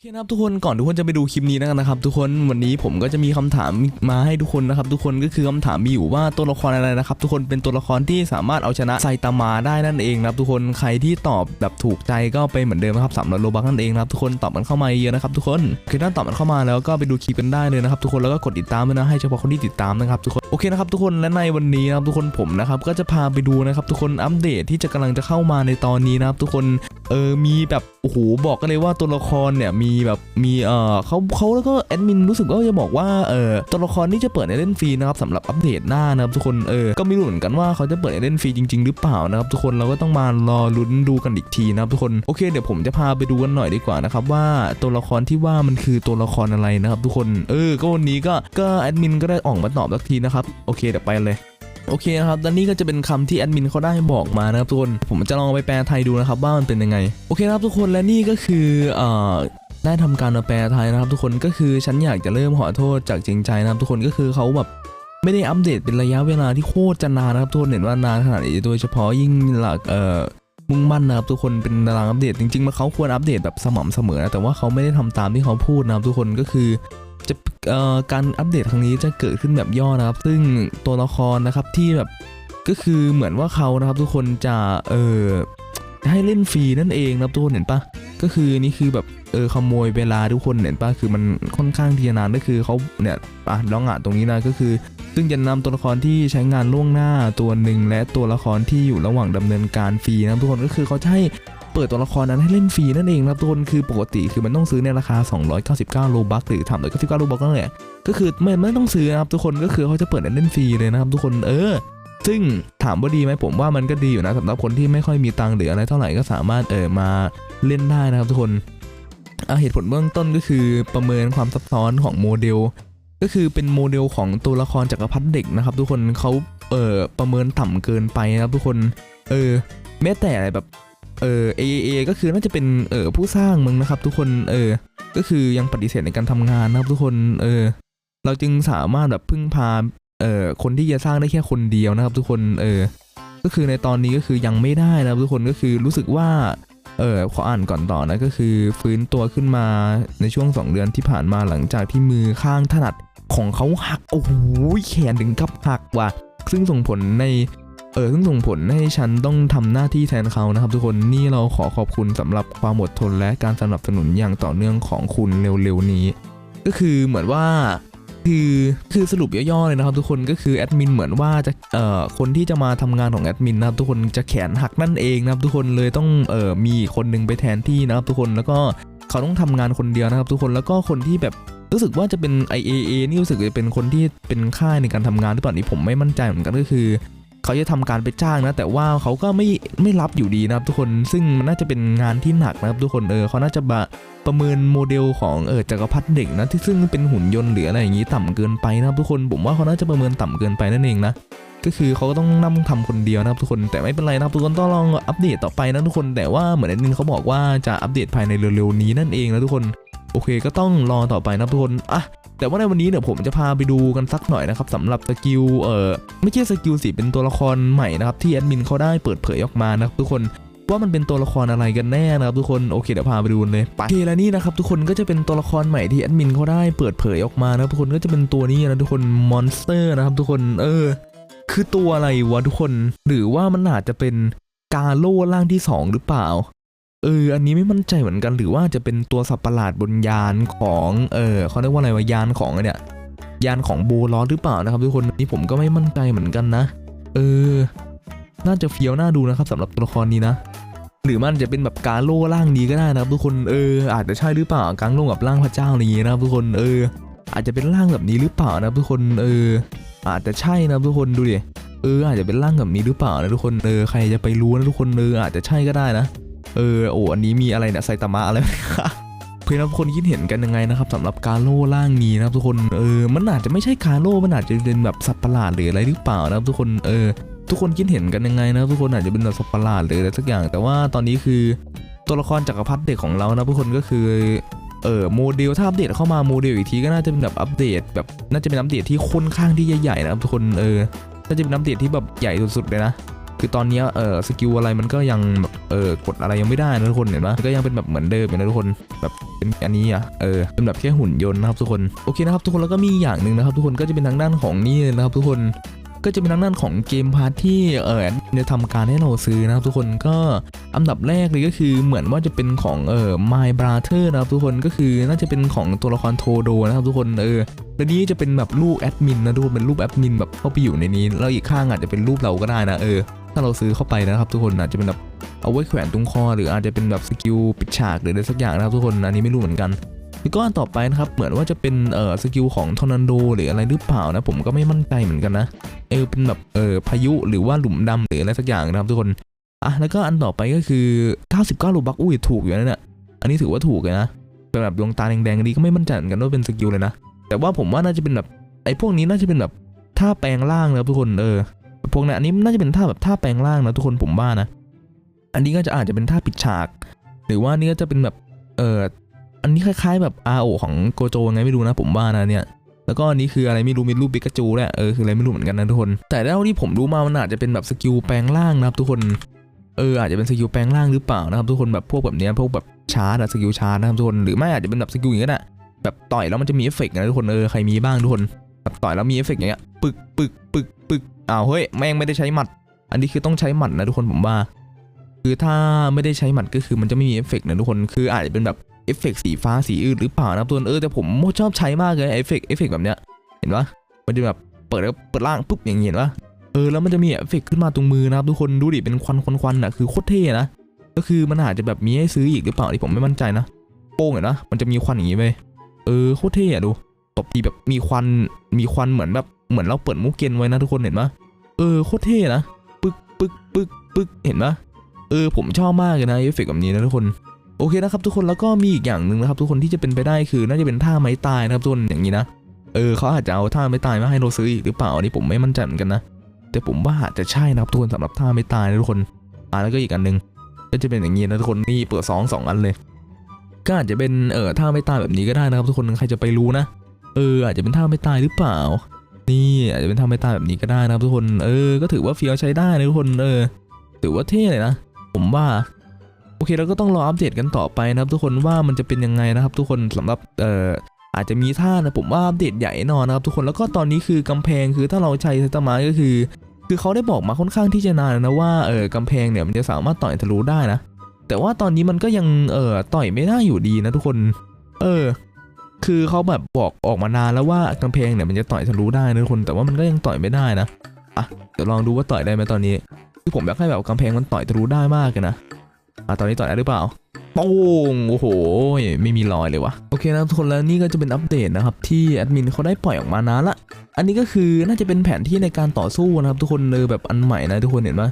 โอเคนะครับทุกคนก่อนทุกคนจะไปดูคลิปนี้นะครับ ทุกคนวันนี้ผมก็จะมีคำถามมาให้ทุกคนนะครับ ทุกคนก็คือคำถามมีอยู่ว่าตัวละครอะไรนะครับ ทุกคนเป็นตัวละครที่สามารถเอาชนะไซตามะได้นั่นเองนะครับ ทุกคนใครที่ตอบแบบถูกใจก็ไปเหมือนเดิมนะครับสามร้อยโลบักนั่นเองนะครับ ทุกคนตอบมันเข้ามาเยอะนะครับ ทุกคนคือถ้าตอบมันเข้ามาแล้วก็ไปดูคลิปกันได้เลยนะครับทุกคนแล้วก็กดติดตามด้วยนะให้เฉพาะคนที่ติดตามนะครับทุกคนโอเคนะครับทุกคนและในวันนี้นะครับทุกคนผมนะครับก็จะพาไปดูนะครับทุกคนอัปเดตที่จะกำลังจะเข้ามาในตอนนี้นะครับทุกคนเออมีแบบโอ้โหบอกกันเลยว่าตัวละครเนี่ยมีีแบบมีเออเขาเขาแล้วก็แอดมินรู้สึกว่าจะบอกว่าเออตัวละครที่จะเปิดในเล่นฟรีนะครับสำหรับอัปเดตหน้านะครับทุกคนเออก็ไม่รู้เหมือนกันว่าเขาจะเปิดในเล่นฟรีจริง ๆ หรือเปล่านะครับทุกคนเราก็ต้องมารอลุ้นดูกันอีกทีนะครับทุกคนโอเคเดี๋ยวผมจะพาไปดูกันหน่อยดีกว่านะครับว่าตัวละครที่ว่ามันคือตัวละครอะไรนะครับทุกคนเออก็วันนี้ก็ก็แอดมินก็ได้ออกมาตอบสักทีนะครับโอเคเดี๋ยวไปเลยโอเคนะครับและนี่ก็จะเป็นคำที่แอดมินเขาได้บอกมานะครับทุกคน ผมจะลองไปแปลไทยดูนะครับว่ามันเป็นยังไง โอเคนะครับทุกคน และนี่ก็คืออ ได้ทำการมาแปลไทยนะครับทุกคนก็คือฉันอยากจะเริ่มขอโทษจากจริงใจนะครับทุกคนก็คือเขาแบบไม่ได้อัปเดตเป็นระยะเวลาที่โคตรจะนานนะครับทุกคนเห็นว่านานขนาดนี้โดยเฉพาะยิ่งหลักเอ่อมุ่งมั่นนะครับทุกคนเป็นตารางอัปเดตจริงๆมันเขาควรอัปเดตแบบสม่ำเสมอนะแต่ว่าเขาไม่ได้ทำตามที่เขาพูดนะครับทุกคนก็คือจะเอ่อการอัปเดตครั้งนี้จะเกิดขึ้นแบบย่อนะครับ ซึ่งตัวละครนะครับที่แบบก็คือเหมือนว่าเขานะครับทุกคนจะเออให้เล่นฟรีนั่นเองนะครับทุกคนเห็นปะก็คือนี่คือแบบ เออขโมยเวลาทุกคนเห็นปะคือมันค่อนข้างที่จะนานก็คือเขาเนี่ยอะลองอ่านตรงนี้นะก็คือ ซึ่งจะนำตัวละครที่ใช้งานล่วงหน้าตัวหนึ่งและตัวละครที่อยู่ระหว่างดำเนินการฟรีนะทุกคนก็คือเขาจะให้เปิดตัวละครนั้นให้เล่นฟรีนั่นเองนะทุกคนคือปกติคือมันต้องซื้อในราคา 299 โลบัคหรือ399โลบัคนั่นแหละก็คือไม่ไม่ต้องซื้อนะครับทุกคนก็คือเขาจะเปิดให้เล่นฟรีเลยนะครับทุกคนเออซึ่งถามว่าดีไหมผมว่ามันก็ดีอยู่นะสำหรับคนที่ไม่ค่อยมีตังค์หรืออะไรเท่าไหร่ก็สามารถเออมาเล่นได้นะครับทุกคน เหตุผลเบื้องต้นก็คือประเมินความซับซ้อนของโมเดล ก็คือเป็นโมเดลของตัวละครจักรพรรดิเด็กนะครับ ทุกคนเขาเออประเมินต่ำเกินไปนะครับทุกคนเออแม้แต่แบบเออ AAA ก็คือน่าจะเป็นเออผู้สร้างมึงนะครับ ทุกคนเออก็คือยังปฏิเสธในการทำงานนะครับ ทุกคนเออเราจึงสามารถแบบพึ่งพาเออคนที่จะสร้างได้แค่คนเดียวนะครับ ทุกคนเออก็คือในตอนนี้ก็คือยังไม่ได้นะครับ ทุกคนก็คือรู้สึกว่า เออขออ่านก่อนต่อนะก็คือฟื้นตัวขึ้นมาในช่วง 2 เดือนที่ผ่านมาหลังจากที่มือข้างถนัดของเขาหักโอ้โหแขนถึงกับหักว่ะ ซึ่งส่งผลในเออซึ่งส่งผลให้ฉันต้องทำหน้าที่แทนเขานะครับทุกคนนี่เราขอขอบคุณสำหรับความอดทนและการสนับสนุนอย่างต่อเนื่องของคุณเร็วๆนี้ ก็คือเหมือนว่า คือคือสรุปย่อๆเลยนะครับทุกคนก็คือแอดมินเหมือนว่าจะเอ่อคนที่จะมาทำงานของแอดมินนะครับทุกคนจะแขนหักนั่นเองนะครับทุกคนเลยต้องเอ่อมีคนหนึงไปแทนที่นะครับทุกคนแล้วก็เขาต้องทำงานคนเดียวนะครับ ทุกคนแล้วก็คนที่แบบรู้สึกว่าจะเป็น IAA นี่รู้สึกจะเป็นคนที่เป็นค่ายในการทำงานหรือเปล่านี่ผมไม่มั่นใจเหมือนกันก็คือ เขาจะทำการไปจ้างนะ แต่ว่าเขาก็ไม่ไม่รับอยู่ดีนะครับทุกคนซึ่งมันน่าจะเป็นงานที่หนักนะครับทุกคนเออเขาน่าจะบะประเมินโมเดลของเออจักรพรรดิเด็กนะที่ซึ่งเป็นหุ่นยนต์หรืออะไรอย่างนี้ต่ำเกินไปนะครับทุกคนผมว่าเขาน่าจะประเมินต่ำเกินไปนั่นเองนะก็คือเขาก็ต้องนั่งทำคนเดียวนะครับทุกคนแต่ไม่เป็นไรนะครับทุกคนต้องลองอัปเดตต่อไปนะทุกคนแต่ว่าเหมือนนึงเขาบอกว่าจะอัปเดตภายในเร็วๆนี้นั่นเองนะทุกคน โอเค ก็ต้องรอต่อไปนะทุกคนอะแต่ว่าในวันนี้เนี่ยผมจะพาไปดูกันสักหน่อยนะครับสำหรับสกิลเอ่อไม่ใช่สกิลสิเป็นตัวละครใหม่นะครับที่แอดมินเขาได้เปิดเผยออกมานะครับทุกคนว่ามันเป็นตัวละครอะไรกันแน่นะครับทุกคนโอเคเดี๋ยวพาไปดูเลยไปโอเคแล้วนี่นะครับทุกคนก็จะเป็นตัวละครใหม่ที่แอดมินเขาได้เปิดเผยออกมานะทุกคนก็จะเป็นตัวนี้นะทุกคนมอนสเตอร์นะครับทุกคนเออ คือตัวอะไรวะทุกคน หรือว่ามันอาจจะเป็นกาโล่ร่างที่สองหรือเปล่า เออ อันนี้ไม่มั่นใจเหมือนกันหรือว่าจะเป็นตัวสัตว์ประหลาดบนยานของเออเขาเรียกว่าอะไรวะยานของเนี่ยยานของโบลอสหรือเปล่านะครับ ทุกคนนี่ผมก็ไม่มั่นใจเหมือนกันนะ เออ น่าจะเฟี้ยวน่าดูนะครับสำหรับตัวละครนี้นะ หรือมันจะเป็นแบบการโล่ร่างนี้ก็ได้นะครับ ทุกคนเอออาจจะใช่หรือเปล่าการโล่กับร่างพระเจ้าอะไรอย่างงี้นะครับทุกคนเออ อาจจะเป็นร่างแบบนี้หรือเปล่านะทุกคนเออ อาจจะใช่นะทุกคนดูดิเอออาจจะเป็นร่างแบบนี้หรือเปล่านะทุกคนเออใครจะไปรู้นะทุกคนเอออาจจะใช่ก็ได้นะ เออโอ้อันนี้มีอะไรเนี่ยไซตามะอะไรไหมคะเพื่อนทุกคนคิดเห็นกันยังไงนะครับสำหรับการโล่ร่างนี้นะครับทุกคนเออมันอาจจะไม่ใช่คารโล่มันอาจจะเป็นแบบสัตว์ประหลาดหรืออะไรหรือเปล่านะครับทุกคนเออทุกคนคิดเห็นกันยังไงนะครับทุกคนอาจจะเป็นแบบสัตว์ประหลาดหรืออะไรสักอย่าง แต่ว่าตอนนี้คือตัวละครจักรพรรดิเด็กของเรานะทุกคนก็คือเออโมเดลถ้าอัปเดตเข้ามาโมเดลอีกทีก็น่าจะเป็นแบบอัปเดตแบบน่าจะเป็นอัปเดตที่ค่อนข้างที่ใหญ่ๆนะครับทุกคนเออน่าจะเป็นอัปเดตที่แบบใหญ่สุดๆเลยนะ คือตอนนี้เออสกิลอะไรมันก็ยังแบบเออกดอะไรยังไม่ได้นะทุกคนเห็นปะมันก็ยังเป็นแบบเหมือนเดิมอยู่นะทุกคนแบบเป็นอันนี้อะเออเป็นแบบแค่หุ่นยนต์นะครับทุกคนโอเคนะครับทุกคนแล้วก็มีอย่างหนึ่งนะครับทุกคนก็จะเป็นทางด้านของนี่นะครับทุกคนก็จะเป็นทางด้านของเกมพาร์ทที่เออจะทำการให้เราซื้อนะครับทุกคนก็อันดับแรกเลยก็คือเหมือนว่าจะเป็นของเออ My Brother นะครับทุกคนก็คือน่าจะเป็นของตัวละครโทโดนะครับทุกคนเออแล้วนี้จะเป็นแบบรูปแอดมินนะทุกคนเป็นรูปแอดมินแบบเข้าไปอยู่ในนี้ แล้วอีกข้างอาจจะเป็นรูปเราก็ได้นะเออ ถ้าเราซื้อเข้าไปนะครับทุกคนอาจจะเป็นแบบเอาไว้แขวนตรงคอ หรืออาจจะเป็นแบบสกิลปิดฉากหรืออะไรสักอย่างนะครับทุกคนอันนี้ไม่รู้เหมือนกันแล้วก็อันต่อไปนะครับเหมือนว่าจะเป็นเอ่อสกิลของทอร์นาโดหรืออะไรหรือเปล่านะผมก็ไม่มั่นใจเหมือนกันนะเออเป็นแบบเออพายุหรือว่าหลุมดำหรืออะไรสักอย่างนะครับทุกคนอะแล้วก็อันต่อไปก็คือ 99ลูกบักอุ้ยถูกอยู่นะเนี่ยอันนี้ถือว่าถูกเลยนะเป็นแบบดวงตาแดงๆนี้ก็ไม่มั่นใจเหมือนกันว่าเป็นสกิลเลยนะแต่ว่าผมว่าน่าจะเป็นแบบไอ้พวกนี้น่าจะเป็นแบบท่าแปลงร่างนะทุกคนเออ พวกนั้นอันนี้น่าจะเป็นท่าแบบท่าแปลงร่างนะทุกคนผมว่านะ อันนี้ก็จะอาจจะเป็นท่าปิดฉาก หรือว่านี่ก็จะเป็นแบบเอออันนี้คล้ายๆแบบ RO ของโกโจไงไม่รู้นะผมว่านะเนี่ยแล้วก็อันนี้คืออะไรไม่รู้มีรูปปิกาจูแหละเออคืออะไรไม่รู้เหมือนกันนะทุกคน แต่เท่าที่ผมรู้มามันอาจจะเป็นแบบสกิลแปลงร่างนะครับทุกคนเอออาจจะเป็นสกิลแปลงร่างหรือเปล่านะครับทุกคนแบบพวกแบบเนี้ยพวกแบบชาร์ดอะสกิลชาร์ดนะครับทุกคนหรือไม่อาจจะเป็นแบบสกิลอย่างนี้ก็ได้แบบต่อยแล้วมันจะมีเอฟเฟกต์นะทุกคนเออใครมีบ้างทุกคน ต่อยแล้วมีเอฟเฟกต์อย่างเงี้ยปึกปึกปึกปึกอ้าวเฮ้ยแม่งไม่ได้ใช้หมัด อันนี้คือต้องใช้หมัดนะทุกคนผมว่า คือถ้าไม่ได้ใช้หมัดก็คือมันจะไม่มีเอฟเฟกต์นะทุกคนคืออาจจะเป็นแบบเอฟเฟกต์สีฟ้าสีอื่นหรือเปล่านะทุกคนเออแต่ผมชอบใช้มากเลยเอฟเฟกต์เอฟเฟกต์แบบเนี้ยเห็นปะมันจะแบบเปิดแล้วเปิดล่างปุ๊บอย่างเงี้ยเห็นปะเออแล้วมันจะมีเอฟเฟกต์ขึ้นมาตรงมือนะครับทุกคนดูดิเป็นควันควันควันอะคือโคตรเท่นะก็คือมันอาจจะแบบมีให้ซื้ออีกหรือเปล่าที่ผมไม่มั่นใจนะ โป้งเห็นปะมันจะมีควันอย่างงี้ไปเออโคตรเท่อะดู บทีแบบมีควันมีควันเหมือนแบบเหมือนเราเปิดมุกเกนไว้นะทุกคนเห็นปะเออโคตรเท่นะปึ๊กปึ๊กปึ๊กปึ๊กเห็นปะเออผมชอบมากเลยนะเอฟเฟกต์แบบนี้นะทุกคนโอเคนะครับทุกคนแล้วก็มีอีกอย่างหนึ่งนะครับทุกคนที่จะเป็นไปได้คือน่าจะเป็นท่าไม้ตายนะครับทุกคนอย่างนี้นะเออเขาอาจจะเอาท่าไม้ตายมาให้เราซื้ออีกหรือเปล่าอันนี้ผมไม่มั่นใจเหมือนกันนะแต่ผมว่าอาจจะใช่นะครับทุกคนสำหรับท่าไม้ตายนะทุกคนอ่าแล้วก็อีกอันหนึ่งก็จะเป็นอย่างนี้นะทุกคนนี่เปิดสองสองอันเลย ก็อาจจะเป็นเออท่าไม้ตายแบบนี้ก็ได้นะครับทุกคนใครจะไปรู้นะ เอออาจจะเป็นท่าไม้ตายหรือเปล่า นี่อาจจะเป็นท่าไม้ตายแบบนี้ก็ได้นะครับทุกคนเออก็ถือว่าเฟี้ยวใช้ได้นะทุกคนเออถือว่าเท่เลยนะผมว่าโอเคเราก็ต้องรออัปเดตกันต่อไปนะครับทุกคนว่ามันจะเป็นยังไงนะครับ ทุกคนสำหรับเอ่ออาจจะมีท่านะผมว่าอัปเดตใหญ่นอนนะครับ ทุกคนแล้วก็ตอนนี้คือกำแพงคือถ้าเราใช้ไซตามะก็คือ คือเขาได้บอกมาค่อนข้างที่จะนานนะว่าเออกำแพงเนี่ยมันจะสามารถต่อยทะลุได้นะ แต่ว่าตอนนี้มันก็ยังเออต่อยไม่ได้อยู่ดีนะทุกคน เออ คือเขาแบบบอกออกมานานแล้วว่ากำแพงเนี่ยมันจะต่อยทะลุได้นะทุกคนแต่ว่ามันก็ยังต่อยไม่ได้นะอะเดี๋ยวลองดูว่าต่อยได้ไหมตอนนี้คือผมอยากให้แบบกำแพงมันต่อยทะลุได้มากเลยนะอะตอนนี้ต่อยได้หรือเปล่าป้งโอ้โห ไม่มีรอยเลยวะโอเคนะทุกคนแล้วนี่ก็จะเป็นอัปเดตนะครับ ที่แอดมินเขาได้ปล่อยออกมานานละ อันนี้ก็คือน่าจะเป็นแผนที่ในการต่อสู้นะครับ ทุกคนเลยแบบอันใหม่นะทุกคนเห็นไหม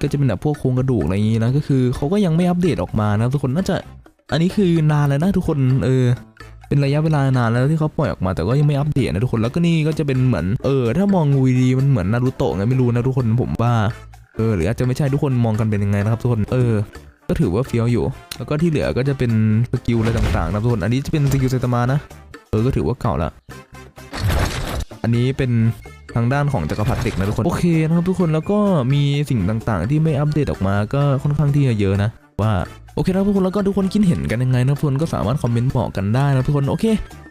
ก็จะเป็นแบบพวกโครงกระดูกอะไรอย่างนี้นะก็คือเขาก็ยังไม่อัปเดตออกมานะทุกคนน่าจะ อันนี้คือนานแล้วนะทุกคนเออ เป็นระยะเวลานานแล้วที่เขาปล่อยออกมาแต่ก็ยังไม่อัปเดตนะทุกคนแล้วก็นี่ก็จะเป็นเหมือนเออถ้ามองวีดีมันเหมือนนารูโตะไงไม่รู้นะทุกคนผมว่าเออหรืออาจจะไม่ใช่ทุกคนมองกันเป็นยังไงนะครับทุกคนเออก็ถือว่าเฟี้ยวอยู่ แล้วก็ที่เหลือก็จะเป็นสกิลอะไรต่างๆนะทุกคนอันนี้จะเป็นสกิลไซตามะนะเออก็ถือว่าเก่าละอันนี้เป็นทางด้านของจักรพรรดิเด็กนะทุกคนโอเคนะครับทุกคนแล้วก็มีสิ่งต่างๆ ที่ไม่อัปเดตออกมาก็ค่อนข้างที่จะเยอะนะ ว่าโอเคนะทุกคนแล้วก็ทุกคนคิดเห็นกันยังไงนะทุกคนก็สามารถคอมเมนต์บอกกันได้นะทุกคนโอเค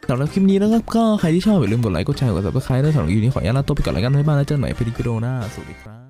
สำหรับคลิปนี้นะครับก็ใครที่ชอบอย่าลืมกดไลค์กดแชร์กดซับสไครต์ด้วยสำหรับคลิปนี้ขออนุญาตลาตัวไปก่อนแล้วกันบ๊ายบายแล้วเจอกันใหม่ในวิดีโอหน้าสวัสดีครับ